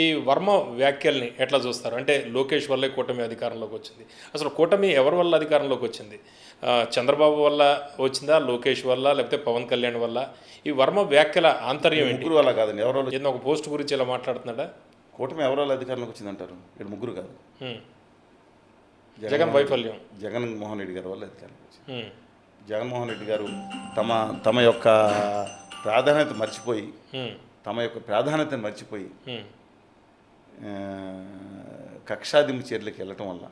ఈ వర్మ వ్యాఖ్యల్ని ఎట్లా చూస్తారు? అంటే లోకేష్ వల్లే కూటమి అధికారంలోకి వచ్చింది. అసలు కూటమి ఎవరి వల్ల అధికారంలోకి వచ్చింది? చంద్రబాబు వల్ల వచ్చిందా? లోకేష్ వల్ల? లేకపోతే పవన్ కళ్యాణ్ వల్ల? ఈ వర్మ వ్యాఖ్యల ఆంతర్యం ఏంటి? ముగ్గురు వల్ల కాదండి. ఎవరో ఏదో ఒక పోస్ట్ గురించి ఇలా మాట్లాడుతున్నాడా? కూటమి ఎవరో అధికారంలోకి వచ్చిందంటారు ఇక్కడ ముగ్గురు కాదు. జగన్ వైఫల్యం. జగన్ మోహన్ రెడ్డి గారి వల్ల అధికారంలోకి వచ్చింది. జగన్మోహన్ రెడ్డి గారు తమ తమ యొక్క ప్రాధాన్యత మర్చిపోయి. తమ యొక్క ప్రాధాన్యతను మర్చిపోయి కక్షాదింపు చర్యలకు వెళ్ళటం వల్ల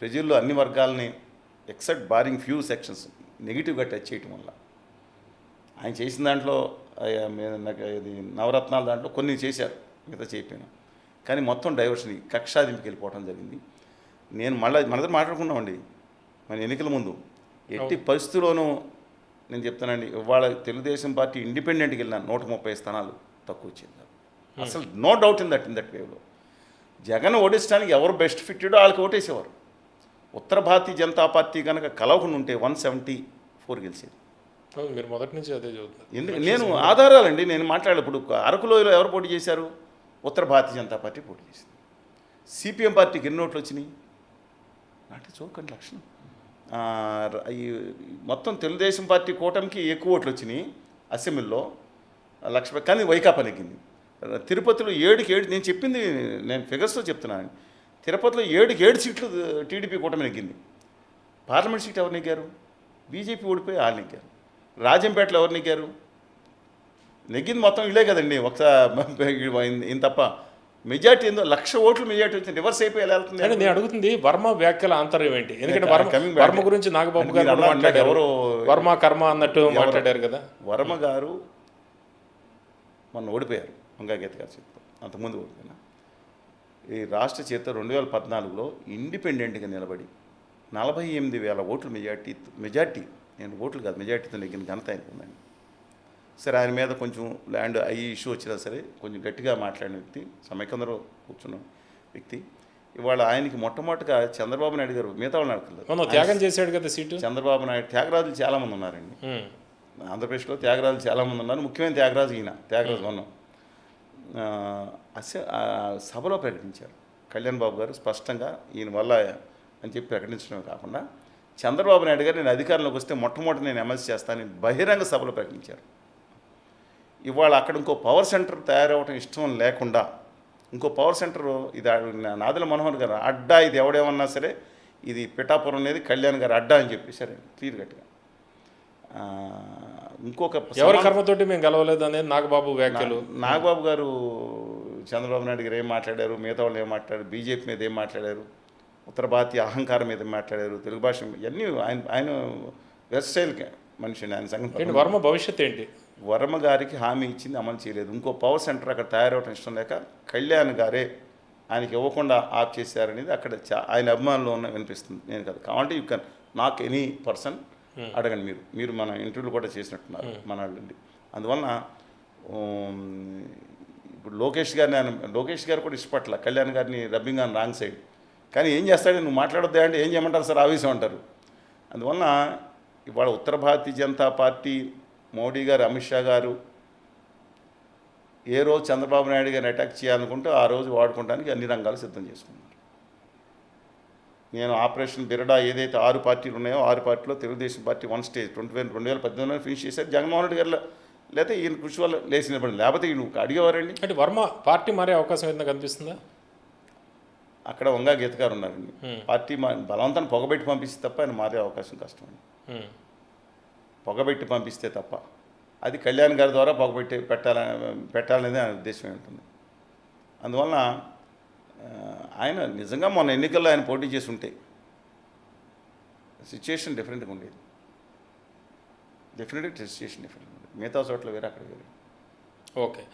ప్రజల్లో అన్ని వర్గాలని ఎక్సెప్ట్ బారింగ్ ఫ్యూ సెక్షన్స్ నెగిటివ్గా టచ్ చేయటం వల్ల. ఆయన చేసిన దాంట్లో ఇది నవరత్నాల దాంట్లో కొన్ని చేశారు మిగతా చేయకపోయినా. కానీ మొత్తం డైవర్షన్ కక్షాదింపుకి వెళ్ళిపోవడం జరిగింది. నేను మళ్ళీ మనతో మాట్లాడుకున్నామండి మన ఎన్నికల ముందు ఎట్టి పరిస్థితుల్లోనూ నేను చెప్తానండి ఇవాళ తెలుగుదేశం పార్టీ ఇండిపెండెంట్కి వెళ్ళిన నూట ముప్పై స్థానాలు తక్కువ వచ్చింది అసలు no doubt in that in that వేవ్లో జగన్ ఓడించడానికి ఎవరు బెస్ట్ ఫిట్టెడో వాళ్ళకి ఓటేసేవారు? ఉత్తర భారతీయ జనతా పార్టీ కనుక కలవకుండా ఉంటే వన్ సెవెంటీ ఫోర్ గెలిచేది. మీరు మొదటి నుంచి అదే ఎందుకు నేను ఆధారాలండి నేను మాట్లాడే ఇప్పుడు అరకులోయలో ఎవరు పోటీ చేశారు? ఉత్తర భారతీయ జనతా పార్టీ పోటీ చేసింది. సిపిఎం పార్టీకి ఎన్ని ఓట్లు వచ్చినాయి? నాటి చూకండి లక్షణం. ఈ మొత్తం తెలుగుదేశం పార్టీ కూటమికి ఎక్కువ ఓట్లు వచ్చినాయి అసెంబ్లీలో. లక్ష కానీ వైకాపా నెగ్గింది. తిరుపతిలో ఏడుకి ఏడు నేను చెప్పింది నేను ఫిగర్స్తో చెప్తున్నాను తిరుపతిలో ఏడుకి ఏడు సీట్లు టీడీపీ కూటమి నెగ్గింది. పార్లమెంట్ సీట్ ఎవరు నెగ్గారు? బీజేపీ ఓడిపోయి వాళ్ళు నెగ్గారు. రాజంపేటలో ఎవరు నెగ్గారు? నెగ్గింది మొత్తం ఇల్లే కదండి ఒకసారి ఇంత తప్ప. మెజార్టీ ఏందో లక్ష ఓట్లు మెజార్టీ వచ్చింది రివర్స్ అయిపోయి ఎలా వెళ్తుంది? అంటే నేను అడుగుతుంది వర్మ వ్యాఖ్యల ఆంతర్యం ఏంటి? ఎందుకంటే వర్మ. వర్మ గురించి నాగబాబు గారు మాట్లాడారు. ఎవరో- వర్మ కర్మ అన్నట్టు మాట్లాడారు కదా. వర్మ గారు మొన్న ఓడిపోయారు. వంగాగీత గారు చెప్తారు అంతకుముందు ఓడిపోయినా ఈ రాష్ట్ర చేత రెండు వేల పద్నాలుగులో ఇండిపెండెంట్గా నిలబడి నలభై ఎనిమిది వేల ఓట్లు మెజార్టీ మెజార్టీ నేను ఓట్లు కాదు మెజార్టీతో నెగ్గిన ఘనత ఆయనకు ఉందండి. సరే ఆయన మీద కొంచెం ల్యాండ్ అయ్యి ఇష్యూ వచ్చినా సరే కొంచెం గట్టిగా మాట్లాడిన వ్యక్తి సమైకందరూ కూర్చున్న వ్యక్తి. ఇవాళ ఆయనకి మొట్టమొదటిగా చంద్రబాబు నాయుడు గారు మిగతా మొన్న త్యాగం చేశాడు కదా సీటు? చంద్రబాబు నాయుడు త్యాగరాజులు చాలామంది ఉన్నారండి. ఆంధ్రప్రదేశ్లో త్యాగరాజులు చాలామంది ఉన్నారు. ముఖ్యమైన త్యాగరాజు ఈయన త్యాగరాజు వన్ అస సభలో ప్రకటించారు. కళ్యాణ్ బాబు గారు స్పష్టంగా ఈయన వల్ల అని చెప్పి ప్రకటించడం కాకుండా చంద్రబాబు నాయుడు గారు నేను అధికారంలోకి వస్తే మొట్టమొదటి నేను ఎమ్మెల్సీ చేస్తానని బహిరంగ సభలో ప్రకటించారు. ఇవాళ అక్కడ ఇంకో పవర్ సెంటర్ తయారవడం ఇష్టం లేకుండా ఇంకో పవర్ సెంటర్ ఇది నాదుల మనోహర్ గారు అడ్డా ఇది ఎవడేమన్నా సరే ఇది పిఠాపురం అనేది కళ్యాణ్ గారు అడ్డా అని చెప్పేశారు క్లియర్ కట్గా. ఇంకొక ఎవరి కర్మతోటి మేము గెలవలేదు అనేది నాగబాబు వ్యాఖ్యలు. నాగబాబు గారు చంద్రబాబు నాయుడు గారు ఏం మాట్లాడారు? మిగతా వాళ్ళు ఏం మాట్లాడారు? బీజేపీ మీద ఏం మాట్లాడారు? ఉత్తర భారతీయ అహంకారం మీద మాట్లాడారు? తెలుగు భాష ఇవన్నీ ఆయన ఆయన వెస్టైల్ మనిషి అండి, ఆయన సంగతి వర్మ భవిష్యత్ ఏంటి? వర్మ గారికి హామీ ఇచ్చింది అమలు చేయలేదు. ఇంకో పవర్ సెంటర్ అక్కడ తయారవటం ఇష్టం లేక కళ్యాణ్ గారే ఆయనకి ఇవ్వకుండా ఆప్ చేశారనేది అక్కడ చా ఆయన అభిమానులు ఉన్న వినిపిస్తుంది. నేను కదా. కావాలంటే you can knock any person అడగండి మీరు. మీరు మన ఇంటర్వ్యూలు కూడా చేసినట్టున్నారు మన వాళ్ళండి అందువలన ఇప్పుడు లోకేష్ గారిని ఆయన లోకేష్ గారు కూడా ఇష్టపట్ల కళ్యాణ్ గారిని రబ్బింగ్ ఆన్ రాంగ్ సైడ్. కానీ ఏం చేస్తాడు నువ్వు మాట్లాడొద్దా అంటే ఏం చేయమంటారు సార్? ఆవేశం అంటారు. అందువలన ఇవాళ ఉత్తర భారతీయ జనతా పార్టీ మోడీ గారు అమిత్ షా గారు ఏ రోజు చంద్రబాబు నాయుడు గారిని అటాక్ చేయాలనుకుంటే ఆ రోజు వాడుకోవడానికి అన్ని రంగాలు సిద్ధం చేసుకున్నారు నేను ఆపరేషన్ బిరడా ఏదైతే ఆరు పార్టీలు ఉన్నాయో ఆరు పార్టీలో Telugu Desam Party one stage twenty వేల రెండు వేల పద్దెనిమిదిలో ఫినిష్ చేశారు. జగన్మోహన్ రెడ్డి గారు లేకపోతే ఈయన కృషి వల్ల లేచి నిలబడింది లేకపోతే ఈయన అడిగేవారండి? అంటే వర్మ పార్టీ మారే అవకాశం ఏదైనా కనిపిస్తుందా? అక్కడ వంగా గీత గారు ఉన్నారండి పార్టీ మా బలవంతాన్ని పొగబెట్టి పంపిస్తే తప్ప ఆయన మారే అవకాశం కష్టం అండి. పొగబెట్టి పంపిస్తే తప్ప. అది కళ్యాణ్ గారి ద్వారా పొగబెట్టి పెట్టాలని పెట్టాలనేది ఆయన ఉద్దేశం ఉంటుంది అందువలన ఆయన నిజంగా మొన్న ఎన్నికల్లో ఆయన పోటీ చేసి ఉంటే సిచ్యుయేషన్ డిఫరెంట్గా ఉండేది. డెఫినెట్గా సిచ్యుయేషన్ డిఫరెంట్గా ఉండేది. మిగతా చోట్ల వేరే అక్కడ వేరే. ఓకే.